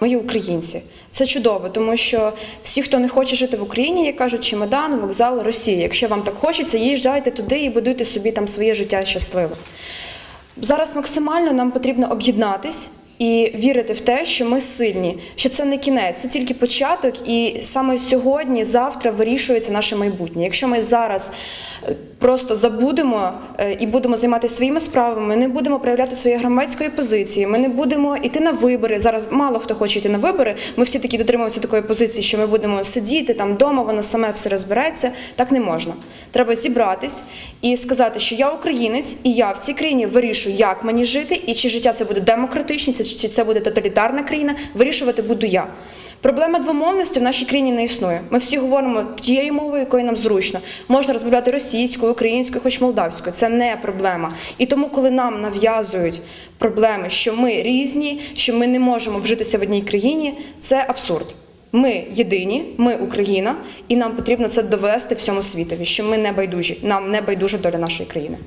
Ми є українці. Це чудово, тому що всі, хто не хоче жити в Україні, як кажуть, чемодан, вокзал, Росія. Якщо вам так хочеться, їжджайте туди і будуйте собі там своє життя щасливе. Зараз максимально нам потрібно об'єднатись і вірити в те, що ми сильні, що це не кінець, це тільки початок, і саме сьогодні, завтра вирішується наше майбутнє. Якщо ми зараз е, просто забудемо е, і будемо займатися своїми справами, ми не будемо проявляти своєї громадської позиції, ми не будемо йти на вибори. Зараз мало хто хоче йти на вибори. Ми всі такі дотримуємося такої позиції, що ми будемо сидіти там вдома, воно саме все розбереться. Так не можна. Треба зібратись і сказати, що я українець, і я в цій країні вирішую, як мені жити, і чи життя це буде демократичне, це- чи це буде тоталітарна країна. Вирішувати буду я. Проблема двомовності в нашій країні не існує. Ми всі говоримо тією мовою, якою нам зручно. Можна розмовляти російською, українською, хоч молдавською. Це не проблема. І тому, коли нам нав'язують проблеми, що ми різні, що ми не можемо вжитися в одній країні, це абсурд. Ми єдині, ми Україна, і нам потрібно це довести всьому світові, що ми не байдужі. Нам не байдужа доля нашої країни.